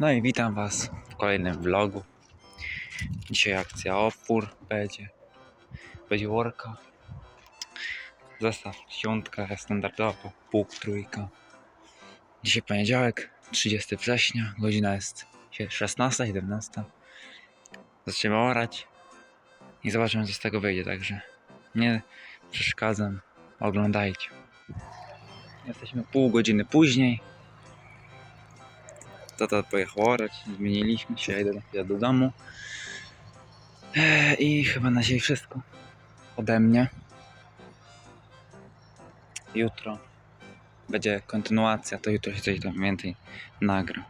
No i witam Was w kolejnym vlogu. Dzisiaj akcja opór będzie. Będzie worka. Zestaw świątka standardowo, pół trójka. Dzisiaj poniedziałek, 30 września, godzina jest 16, 17. Zaczniemy orać i zobaczymy co z tego wyjdzie, także nie przeszkadzam, oglądajcie. Jesteśmy pół godziny później. Tata pojechał orać, zmieniliśmy się, ja idę do domu. Eee, I chyba na dzisiaj wszystko ode mnie. Jutro będzie kontynuacja, to jutro się coś tam więcej nagra.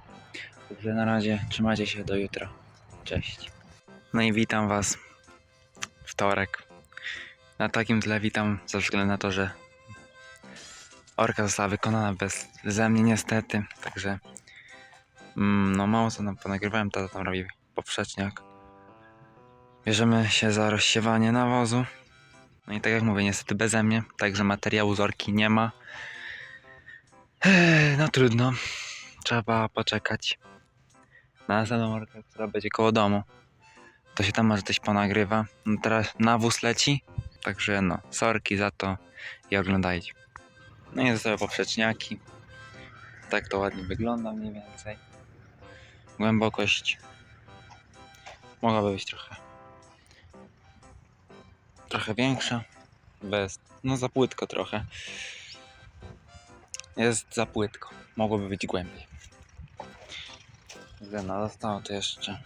Także na razie trzymajcie się do jutra. Cześć. No i witam Was wtorek. Na takim tle witam ze względu na to, że orka została wykonana bez ze mnie niestety, także mm, no mało co nam ponagrywałem, tata tam robi poprzeczniak. Bierzemy się za rozsiewanie nawozu. No i tak jak mówię, niestety beze mnie, także materiału z orki nie ma. No trudno, trzeba poczekać na następną orkę, która będzie koło domu. To się tam może coś ponagrywa. No teraz nawóz leci, także no, sorki za to i oglądajcie. No i zostały poprzeczniaki. Tak to ładnie wygląda mniej więcej. Głębokość mogłaby być trochę trochę większa. Bez, no za płytko trochę. Jest za płytko. Mogłoby być głębiej. No, zostało to jeszcze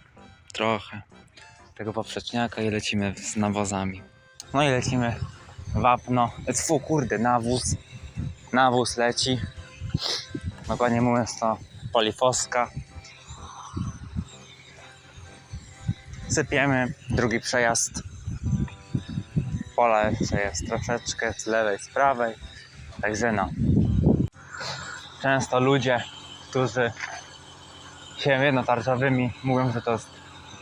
trochę tego poprzeczniaka i lecimy z nawozami. No i lecimy wapno. Fu, kurde, nawóz. Nawóz leci. Dokładnie mówiąc to polifoska. Sypiemy, drugi przejazd. Pola jeszcze jest troszeczkę z lewej, z prawej. Także no. Często ludzie, którzy się jednotarczowymi mówią, że to jest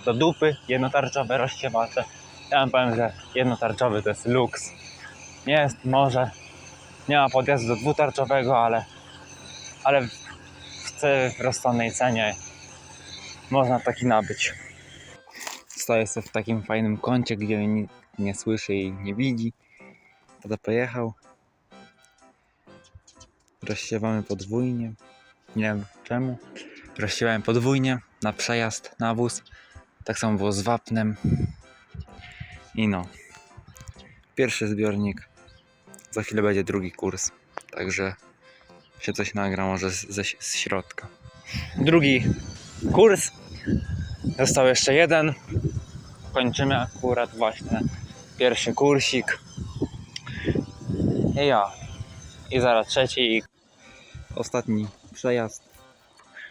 do dupy jednotarczowe rozsiewacze. Ja wam powiem, że jednotarczowy to jest luks. Jest, może nie ma podjazdu do dwutarczowego, ale, ale w tej rozsądnej cenie można taki nabyć. Stoję sobie w takim fajnym kącie, gdzie mnie nikt nie słyszy i nie widzi. Tata pojechał. Rozsiewamy podwójnie. Nie wiem czemu. Rozsiewałem podwójnie na przejazd, na wóz. Tak samo było z wapnem. I no. Pierwszy zbiornik. Za chwilę będzie drugi kurs. Także się coś nagra może z, ze, z środka. Drugi kurs. Został jeszcze jeden. Kończymy akurat właśnie pierwszy kursik. I ja. I zaraz trzeci i ostatni przejazd.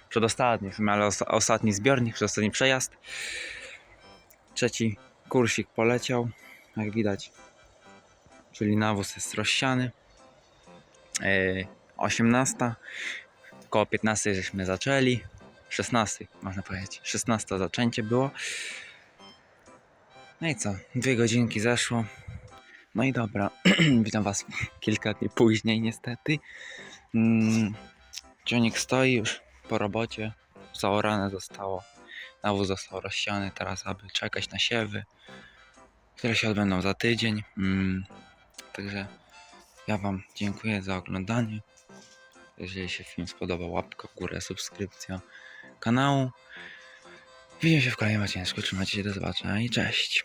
Przedostatni, w sumie, ale os- ostatni zbiornik, przedostatni przejazd. Trzeci kursik poleciał, jak widać. Czyli nawóz jest rozsiany. Yy, 18. Koło 15 żeśmy zaczęli. 16 można powiedzieć. 16 zaczęcie było. No i co? Dwie godzinki zeszło. No i dobra. Witam Was kilka dni później niestety. Mm, Ciągnik stoi już po robocie. Zaorane zostało. Nawóz został rozsiany. Teraz aby czekać na siewy, które się odbędą za tydzień. Mm, także ja Wam dziękuję za oglądanie. Jeżeli się film spodobał, łapka w górę, subskrypcja kanału. Widzimy się w kolejnym odcinku. Trzymajcie się, do zobaczenia i cześć.